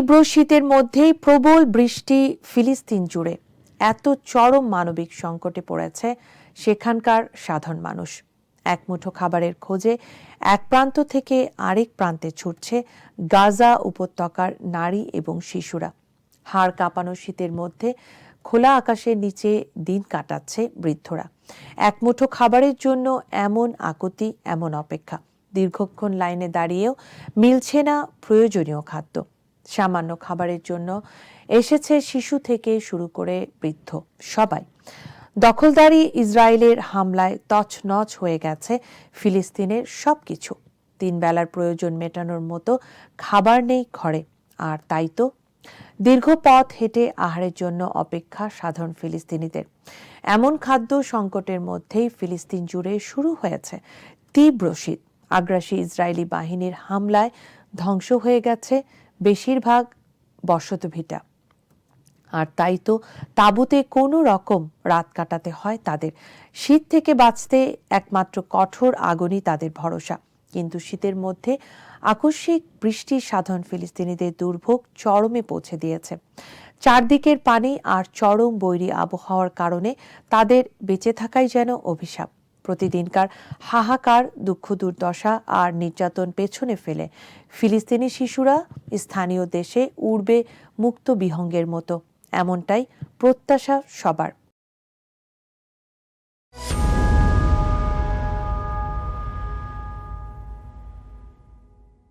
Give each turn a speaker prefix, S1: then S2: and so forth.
S1: তীব্র শীতের মধ্যেই প্রবল বৃষ্টি ফিলিস্তিন জুড়ে। এত চরম মানবিক সংকটে পড়েছে সেখানকার সাধারণ মানুষ। এক মুঠো খাবারের খোঁজে এক প্রান্ত থেকে আরেক প্রান্তে ছুটছে গাজা উপত্যকার নারী এবং শিশুরা। হাড় কাঁপানো শীতের মধ্যে খোলা আকাশের নিচে দিন কাটাচ্ছে বৃদ্ধরা। এক মুঠো খাবারের জন্য এমন আকুতি, এমন অপেক্ষা। দীর্ঘক্ষণ লাইনে দাঁড়িয়েও মিলছে না প্রয়োজনীয় খাদ্য। সামান্য খাবারের জন্য এসেছে শিশু থেকে শুরু করে বৃদ্ধ, সবাই। দখলদারি ইসরায়েলের হামলায় তছনছ হয়ে গেছে ফিলিস্তিনের সবকিছু। তিন বেলার প্রয়োজন মেটানোর মতো খাবার নেই ঘরে, আর তাই তো। দীর্ঘ পথ হেঁটে আহারের জন্য অপেক্ষা সাধারণ ফিলিস্তিনিদের। এমন খাদ্য সংকটের মধ্যেই ফিলিস্তিন জুড়ে শুরু হয়েছে তীব্র শীত। আগ্রাসী ইসরায়েলি বাহিনীর হামলায় ধ্বংস হয়ে গেছে বেশিরভাগ বসতভিটা আর তাই তো তাঁবুতে কোনো রকম রাত কাটাতে হয় তাদের। শীত থেকে বাঁচতে একমাত্র কঠোর আগুনই তাদের ভরসা। কিন্তু শীতের মধ্যে আকস্মিক বৃষ্টি সাধারণ ফিলিস্তিনিদের দুর্ভোগ চরমে পৌঁছে দিয়েছে। চারদিকের পানি আর চরম বৈরী আবহাওয়ার কারণে তাদের বেঁচে থাকাই যেন অভিশাপ। প্রতিদিনকার হাহাকার, দুঃখ, দুর্দশা আর নির্যাতন পেছনে ফেলে। ফিলিস্তিনি শিশুরা স্থানীয় দেশে উড়বে মুক্ত বিহঙ্গের মতো। এমনটাই প্রত্যাশা সবার।